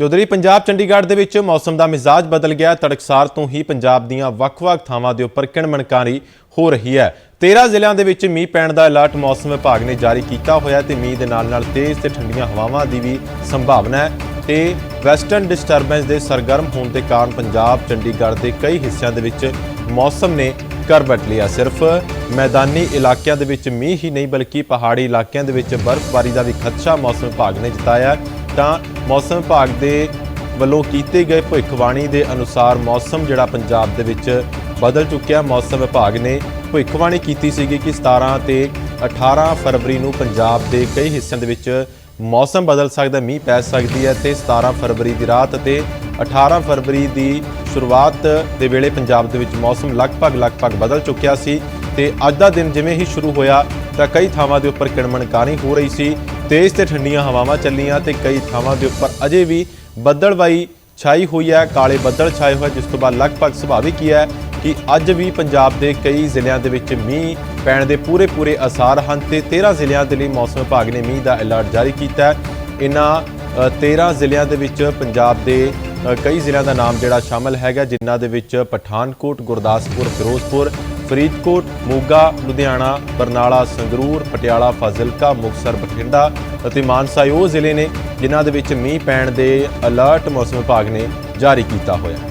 ਤੇ ਉਧਰ ਹੀ ਪੰਜਾਬ ਚੰਡੀਗੜ੍ਹ ਦੇ ਵਿੱਚ ਮੌਸਮ ਦਾ ਮਿਜ਼ਾਜ ਬਦਲ ਗਿਆ। ਤੜਕਸਾਰ ਤੋਂ ਹੀ ਪੰਜਾਬ ਦੀਆਂ ਵੱਖ-ਵੱਖ ਥਾਵਾਂ ਦੇ ਉੱਪਰ ਕਿਣਮਣਕਾਰੀ ਹੋ ਰਹੀ ਹੈ। 13 ਜ਼ਿਲ੍ਹਿਆਂ ਦੇ ਵਿੱਚ ਮੀਂਹ ਪੈਣ ਦਾ ਅਲਰਟ ਮੌਸਮ ਵਿਭਾਗ ਨੇ ਜਾਰੀ ਕੀਤਾ ਹੋਇਆ ਤੇ ਮੀਂਹ ਦੇ ਨਾਲ-ਨਾਲ ਤੇਜ਼ ਤੇ ਠੰਡੀਆਂ ਹਵਾਵਾਂ ਦੀ ਵੀ ਸੰਭਾਵਨਾ ਹੈ ਤੇ ਵੈਸਟਰਨ ਡਿਸਟਰਬੈਂਸ ਦੇ ਸਰਗਰਮ ਹੋਣ ਦੇ ਕਾਰਨ ਪੰਜਾਬ, ਚੰਡੀਗੜ੍ਹ ਦੇ ਕਈ ਹਿੱਸਿਆਂ ਦੇ ਵਿੱਚ ਮੌਸਮ ਨੇ ਕਰਵਟ ਲਿਆ। ਸਿਰਫ ਮੈਦਾਨੀ ਇਲਾਕਿਆਂ ਦੇ ਵਿੱਚ ਮੀਂਹ ਹੀ ਨਹੀਂ, ਬਲਕਿ ਪਹਾੜੀ ਇਲਾਕਿਆਂ ਦੇ ਵਿੱਚ ਬਰਫ਼ਬਾਰੀ ਦਾ ਵੀ ਖਦਸ਼ਾ ਮੌਸਮ ਵਿਭਾਗ ਨੇ ਜਤਾਇਆ ਤਾਂ ਮੌਸਮ ਵਿਭਾਗ ਦੇ ਵੱਲੋਂ ਕੀਤੇ ਗਏ ਭਵਿੱਖਬਾਣੀ ਦੇ ਅਨੁਸਾਰ ਮੌਸਮ ਜਿਹੜਾ ਪੰਜਾਬ ਦੇ ਵਿੱਚ ਬਦਲ ਚੁੱਕਿਆ। ਮੌਸਮ ਵਿਭਾਗ ਨੇ ਭਵਿੱਖਬਾਣੀ ਕੀਤੀ ਸੀਗੀ ਕਿ 17 ਤੇ 18 ਫਰਵਰੀ ਨੂੰ ਪੰਜਾਬ ਦੇ ਕਈ ਹਿੱਸਿਆਂ ਦੇ ਵਿੱਚ ਮੌਸਮ ਬਦਲ ਸਕਦਾ ਮੀਂਹ ਪੈ ਸਕਦੀ ਹੈ ਤੇ 17 ਫਰਵਰੀ ਦੀ ਰਾਤ ਅਤੇ 18 ਫਰਵਰੀ ਦੀ ਸ਼ੁਰੂਆਤ ਦੇ ਵੇਲੇ ਪੰਜਾਬ ਦੇ ਵਿੱਚ ਮੌਸਮ ਲਗਭਗ ਲਗਭਗ ਬਦਲ ਚੁੱਕਿਆ ਸੀ ਤੇ ਅੱਜ ਦਾ ਦਿਨ ਜਿਵੇਂ ਹੀ ਸ਼ੁਰੂ ਹੋਇਆ ਤਾਂ ਕਈ ਥਾਵਾਂ ਦੇ ਉੱਪਰ ਕਿਣਮਣਕਾਰੀ ਹੋ ਰਹੀ ਸੀ। ਤੇਜ਼ ਤੇ ਠੰਡੀਆਂ ਹਵਾਵਾਂ ਚੱਲੀਆਂ ਤੇ ਕਈ ਥਾਵਾਂ ਦੇ ਉੱਪਰ ਅਜੇ ਵੀ ਬੱਦਲਵਾਈ ਛਾਈ ਹੋਈ ਹੈ, ਕਾਲੇ ਬੱਦਲ ਛਾਏ ਹੋਏ, ਜਿਸ ਤੋਂ ਬਾਅਦ ਲਗਭਗ ਸੁਭਾਵਿਕ ਹੀ ਹੈ ਕਿ ਅੱਜ ਵੀ ਪੰਜਾਬ ਦੇ ਕਈ ਜ਼ਿਲ੍ਹਿਆਂ ਦੇ ਵਿੱਚ ਮੀਂਹ ਪੈਣ ਦੇ ਪੂਰੇ ਪੂਰੇ ਅਸਾਰ ਹਨ ਤੇ 13 ਜ਼ਿਲ੍ਹਿਆਂ ਦੇ ਲਈ ਮੌਸਮ ਵਿਭਾਗ ਨੇ ਮੀਂਹ ਦਾ ਅਲਰਟ ਜਾਰੀ ਕੀਤਾ ਹੈ। ਇਨ੍ਹਾਂ 13 ਜ਼ਿਲ੍ਹਿਆਂ ਦੇ ਵਿੱਚ ਪੰਜਾਬ ਦੇ ਕਈ ਜ਼ਿਲ੍ਹਿਆਂ ਦਾ ਨਾਮ ਜਿਹੜਾ ਸ਼ਾਮਲ ਹੈਗਾ, ਜਿਨ੍ਹਾਂ ਦੇ ਵਿੱਚ ਪਠਾਨਕੋਟ, ਗੁਰਦਾਸਪੁਰ, ਫਿਰੋਜ਼ਪੁਰ ਫਰੀਦਕੋਟ, ਮੋਗਾ, ਲੁਧਿਆਣਾ, ਬਰਨਾਲਾ, ਸੰਗਰੂਰ, ਪਟਿਆਲਾ, ਫਾਜ਼ਿਲਕਾ, ਮੁਕਤਸਰ, ਬਠਿੰਡਾ ਅਤੇ ਮਾਨਸਾ ਉਹ ਜ਼ਿਲ੍ਹੇ ਨੇ ਜਿਨ੍ਹਾਂ ਦੇ ਵਿੱਚ ਮੀਂਹ ਪੈਣ ਦੇ ਅਲਰਟ ਮੌਸਮ ਵਿਭਾਗ ਨੇ ਜਾਰੀ ਕੀਤਾ ਹੋਇਆ। ਹੈ